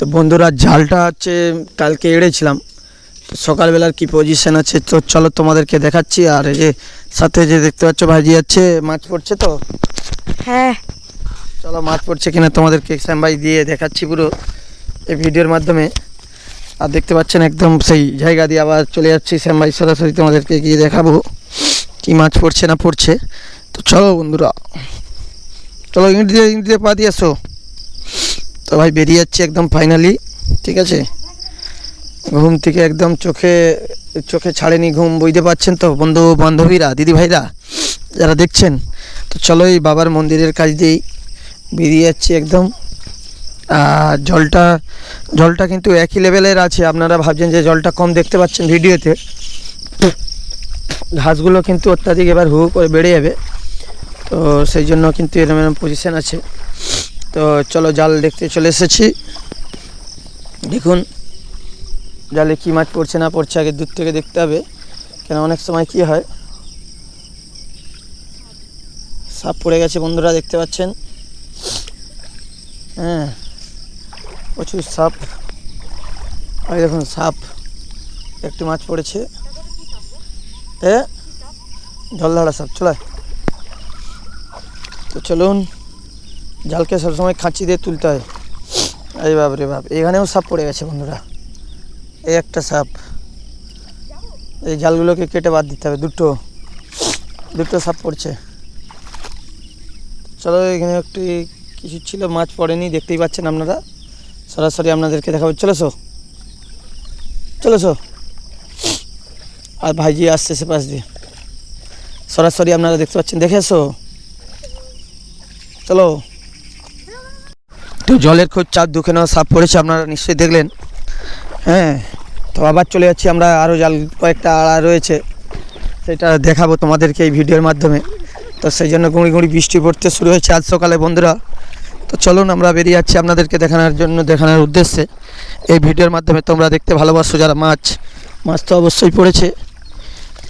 তো বন্ধুরা জালটা হচ্ছে কালকে এড়েছিলাম। তো সকালবেলার কি পজিশন আছে? তো চলো তোমাদেরকে দেখাচ্ছি। আর এই যে সাথে যে দেখতে পাচ্ছ ভাইজি যাচ্ছে মাছ পড়ছে তো? হ্যাঁ। চলো মাছ পড়ছে কিনা তোমাদেরকে শ্যাম ভাই দিয়ে দেখাচ্ছি পুরো এই ভিডিওর মাধ্যমে। আর দেখতে পাচ্ছেন একদম সেই জায়গা দিয়ে আবার চলে যাচ্ছি। শ্যাম ভাই সরাসরি তোমাদেরকে গিয়ে দেখাবো কি মাছ পড়ছে না পড়ছে। তো চলো বন্ধুরা চলো ইট দিয়ে ইট দিয়ে পা দিয়ে আসো তো ভাই বেরিয়ে যাচ্ছে একদম ফাইনালি ঠিক আছে? ঘুম থেকে একদম চোখে চোখে ছাড়েনি ঘুম, বুঝতে পারছেন তো? বন্ধু বান্ধবীরা, দিদি ভাইরা, যারা দেখছেন, তো চলো এই বাবার মন্দিরের কাজ দিয়েই বেরিয়ে যাচ্ছি একদম। আর জলটা জলটা কিন্তু একই লেভেলের আছে, আপনারা ভাবছেন যে জলটা কম দেখতে পাচ্ছেন ভিডিওতে। ঘাসগুলো কিন্তু অত্যাধিক এবার হু করে বেড়ে যাবে, তো সেই জন্য কিন্তু এরকম এরকম পজিশান আছে। তো চলো জাল দেখতে চলে এসেছি। দেখুন, জালে কী মাছ পড়ছে না পড়ছে আগে দূর থেকে দেখতে হবে, কেন অনেক সময় কি হয়। সাপ পড়ে গেছে বন্ধুরা, দেখতে পাচ্ছেন? হ্যাঁ প্রচুর সাপ। আর দেখুন, সাপ। একটি মাছ পড়েছে। এ, জলধারা সাপ, চলে। তো চলুন। জালকে সবসময় খাঁচি দিয়ে তুলতে হয়। এই বাপ রে বাপ, এখানেও সাপ পড়ে গেছে বন্ধুরা। এই একটা সাপ। এই জালগুলোকে কেটে বাদ দিতে হবে, দুটো। দুটো সাপ পড়ছে। চলো এখানে একটি কিছু ছিল, মাছ পড়েনি, দেখতেই পাচ্ছেন আপনারা। সরাসরি আপনাদেরকে দেখাবো। চলেছো চলেছো আর ভাইজি আসছে সে পাশ দিয়ে। সরাসরি আপনারা দেখতে পাচ্ছেন। দেখে এসো। চলো। তো জলের খোঁজ চার দুখানে সাপ পড়েছে, আপনারা নিশ্চয়ই দেখলেন। হ্যাঁ তো আবার চলে যাচ্ছি আমরা আরও জাল, কয়েকটা আড়া রয়েছে। সেটা দেখাবো তোমাদেরকে এই ভিডিওর মাধ্যমে। তো সেই জন্য গুঁড়ি গুঁড়ি বৃষ্টি পড়তে শুরু হয়েছে আজ সকালে, বন্ধুরা। তো চলুন আমরা বেরিয়ে যাচ্ছি আপনাদেরকে দেখানোর জন্য, দেখানোর উদ্দেশ্যে। এই ভিডিওর মাধ্যমে তোমরা দেখতে ভালোবাসো যারা মাছ। মাছ তো অবশ্যই পড়েছে।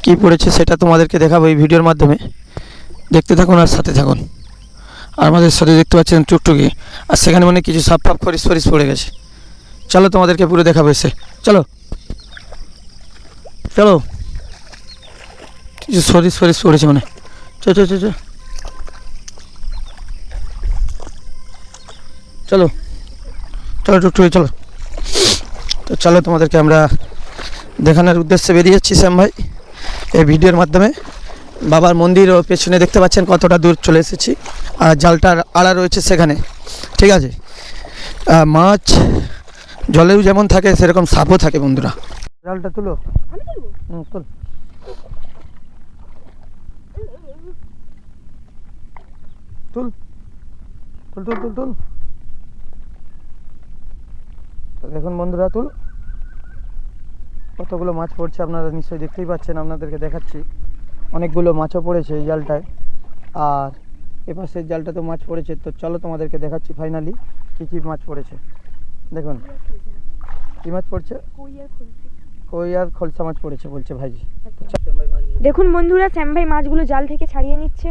কি পড়েছে সেটা তোমাদেরকে দেখাবো এই ভিডিওর মাধ্যমে। দেখতে থাকুন আর সাথে থাকুন। আর আমাদের সাথে দেখতে পাচ্ছেন টুকটুকি। আর সেখানে মানে কিছু সাপ ফাপ ফরিস ফরিস পড়ে গেছে। চলো তোমাদেরকে পুরো দেখাবো এসে। চলো। চলো। কিছু সরিস ফরিস পড়েছে মানে। চ চ চ চ। চলো। চলো টুকটুকি, চলো। তো চলো তোমাদেরকে আমরা দেখানোর উদ্দেশ্যে বেরিয়ে যাচ্ছি, শ্যাম ভাই। এই ভিডিওর মাধ্যমে। বাবার মন্দির ও পেছনে দেখতে পাচ্ছেন কতটা দূর চলে এসেছি। আর জালটার আড়া রয়েছে সেখানে। ঠিক আছে? মাছ জলেও যেমন থাকে সেরকম সাপও থাকে বন্ধুরা। জালটা তুলো। হুম তুল। তুল। তুল তুল তুল তুল। দেখুন বন্ধুরা তুল। কতগুলো মাছ পড়ছে আপনারা নিশ্চয়ই দেখতেই পাচ্ছেন আপনাদেরকে দেখাচ্ছি। অনেকগুলো মাছও পড়েছে এই জালটায়। আর এপাশের জালটা তো মাছ পড়েছে তো চলো তোমাদেরকে দেখাচ্ছি ফাইনালি কী কী মাছ পড়েছে। দেখুন কী মাছ পড়ছে? কই আর খলসা মাছ পড়েছে বলছে ভাইজি দেখুন বন্ধুরা শ্যাম ভাই মাছগুলো জাল থেকে ছাড়িয়ে নিচ্ছে।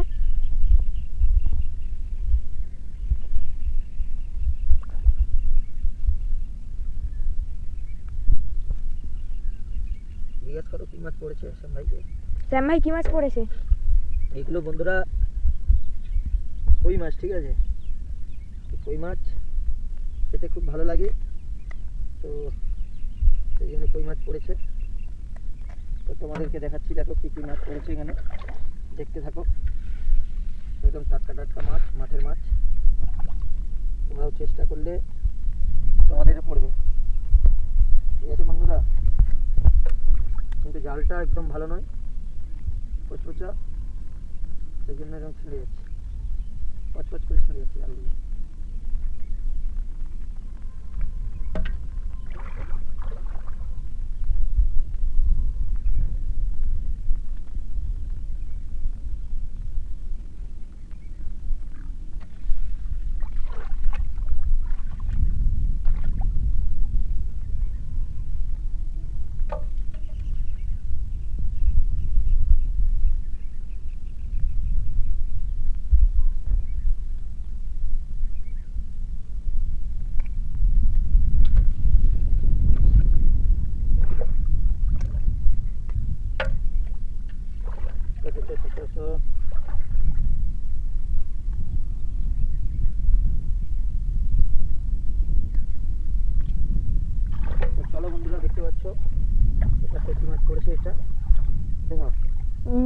জিজ্ঞেস করো কী মাছ পড়েছে শ্যাম ভাইকে শ্যাম ভাই কি মাছ পড়েছে? এইগুলো বন্ধুরা, কই মাছ, ঠিক আছে? কই মাছ? খেতে খুব ভালো লাগে, তো সেই জন্য কই মাছ পড়েছে। তো তোমাদেরকে দেখাচ্ছি, দেখো কী কী মাছ পড়েছে এখানে। দেখতে থাকো। একদম টাটকা টাটকা মাছ, মাঠের মাছ। তোমরাও চেষ্টা করলে তোমাদেরও পড়বে। ঠিক আছে বন্ধুরা? কিন্তু জালটা একদম ভালো নয়। পচপচা সেই জন্য এরকম ছেড়ে যাচ্ছে পচপচ করে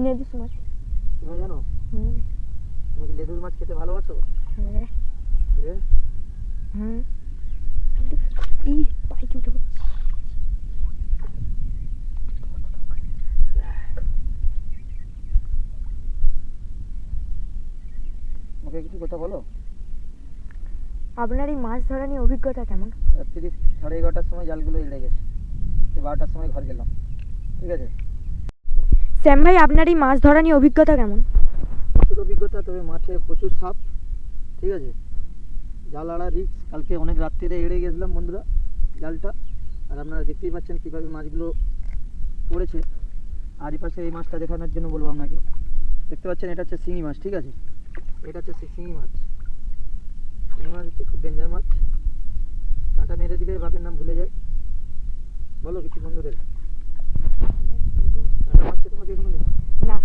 নেদুস মাছ। তুমি জানো? হুম। তুমি কি লেদুর মাছ খেতে ভালোবাসো? হ্যাঁ? হুম ই পাইকে উঠে। আমাকে কিছু কথা বলো। আপনার এই মাছ ধরা নিয়ে অভিজ্ঞতা কেমন? রাত্রি সাড়ে এগারোটার সময় জালগুলো এড়ে গেছে। বারোটার সময় ঘর গেলাম। ঠিক আছে? শ্যাম ভাই, আপনার এই মাছ ধরা নিয়ে অভিজ্ঞতা কেমন? প্রচুর অভিজ্ঞতা, তবে মাঠে প্রচুর সাপ ঠিক আছে? জাল আড়া রিক্স কালকে অনেক রাত্রিরে এড়ে গেছিলাম বন্ধুরা জালটা, আর আপনারা দেখতেই পাচ্ছেন কীভাবে মাছগুলো পড়েছে। আর এই পাশে এই মাছটা দেখানোর জন্য বলব আপনাকে। দেখতে পাচ্ছেন, এটা হচ্ছে শিঙি মাছ, ঠিক আছে? এটা হচ্ছে শিঙি মাছ। শিঙি মাছ হচ্ছে খুব ডেঞ্জার মাছ। কাঁটা মেরে দিলে বাপের নাম ভুলে যায়। বলো কিছু বন্ধুদের। তোমাকে এখনও না।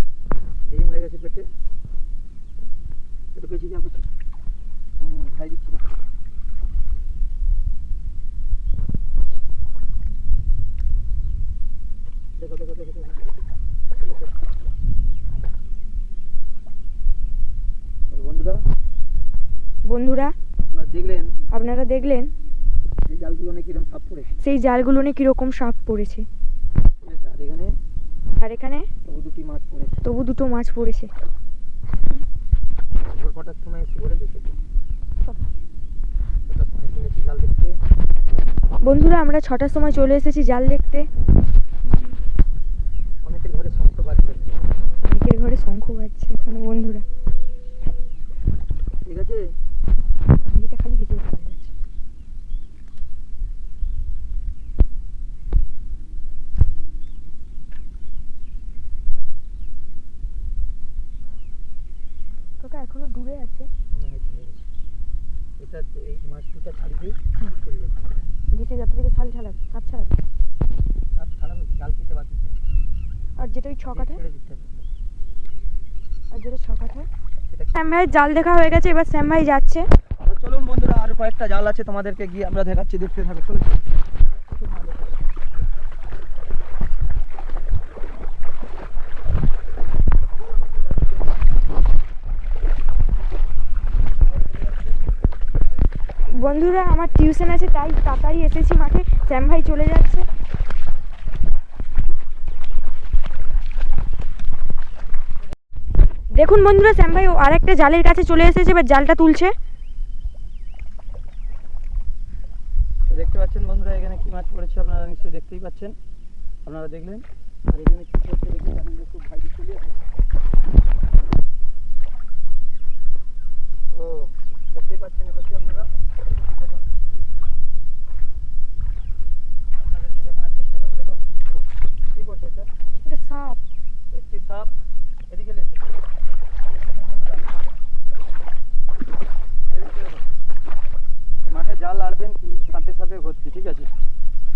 ডিম হয়ে গেছে পেটে? একটু পেছি যা করছি খাই দিচ্ছি দেখো দেখো দেখো বন্ধুরা? দেখলেন? আপনারা দেখলেন? এই জালগুলো নাকি এরকম সাপ পড়ে সেই জালগুলো নিয়ে কীরকম সাপ পড়েছে। আর এখানে? তবু দুটি মাছ পড়েছে। তবু দুটো মাছ পড়েছে। ভোর কটার সময় এসে বলে বন্ধুরা আমরা ছটার সময় চলে এসেছি জাল দেখতে। অনেকের ঘরে শঙ্খ বাজছে। অনেকের ঘরে শঙ্খ বাজছে এখানে বন্ধুরা ঠিক আছে পানিটা খালি ভিজে যাচ্ছে কাকা এখনও দূরে আছে মনে হয় চলে গেছে। এটা তো এই মাছ দুটা ছাড়ি দিই চলে যাবে যেটা যাতে থেকে ছাল ছাড়াবে সাপ ছাড়াবে সাপ হয়েছে জাল কেটে বাদ দিতে আর যেটা ওই ছ ছেড়ে আর যেটা ছ শ্যাম ভাইয়ের জাল দেখা হয়ে গেছে এবার শ্যাম ভাই যাচ্ছে। চলুন বন্ধুরা আর কয়েকটা জাল আছে তোমাদেরকে গিয়ে আমরা দেখাচ্ছি দেখতে থাকো চলো বন্ধুরা আমার টিউশন আছে তাই তাড়াতাড়ি এসেছি মাঠে। শ্যাম ভাই চলে যাচ্ছে। দেখুন বন্ধুরা, শ্যাম ভাই আরেকটা জালের কাছে চলে এসেছে, এবার জালটা তুলছে। দেখতে পাচ্ছেন বন্ধুরা, এখানে কি মাছ পড়েছে আপনারা নিশ্চয়ই দেখতেই পাচ্ছেন। আপনারা দেখলেন? আর এখানে কি পড়ছে দেখুন খুব ভাই চলে ও, দেখতেই পাচ্ছেন এ আপনারা আপনাদেরকে দেখানোর চেষ্টা করব দেখুন কি পড়ছে এটা এটা সাপ একটি সাপ এদিকে লেছে দেখুন বন্ধুরা। এদিকে দেখুন। মাঠে জাল আড়বেন কি? সাপে সাপে ভর্তি, ঠিক আছে?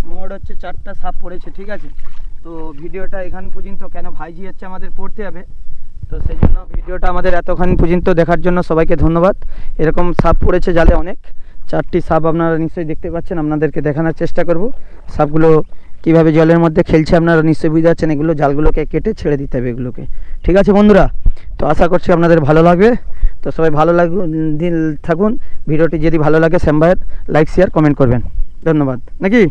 মোট হচ্ছে চারটা সাপ পড়েছে, ঠিক আছে? তো ভিডিওটা এখান পর্যন্ত কেন ভাইজি হচ্ছে আমাদের পড়তে হবে? তো সেই জন্য ভিডিওটা আমাদের এতক্ষণ পর্যন্ত দেখার জন্য সবাইকে ধন্যবাদ। এরকম সাপ পড়েছে জালে অনেক। চারটি সাপ আপনারা নিশ্চয়ই দেখতে পাচ্ছেন, আপনাদেরকে দেখানোর চেষ্টা করব। সাপগুলো কীভাবে জলের মধ্যে খেলছে আপনারা নিশ্চয়ই বুঝতে পারছেন, এগুলো জালগুলোকে কেটে ছেড়ে দিতে হবে এগুলোকে। ঠিক আছে বন্ধুরা, তো আশা করছি আপনাদের ভালো লাগবে। তো সবাই ভালো লাগ, দিন থাকুন। ভিডিওটি যদি ভালো লাগে, শ্যাম লাইক শেয়ার কমেন্ট করবেন। ধন্যবাদ। নাকি।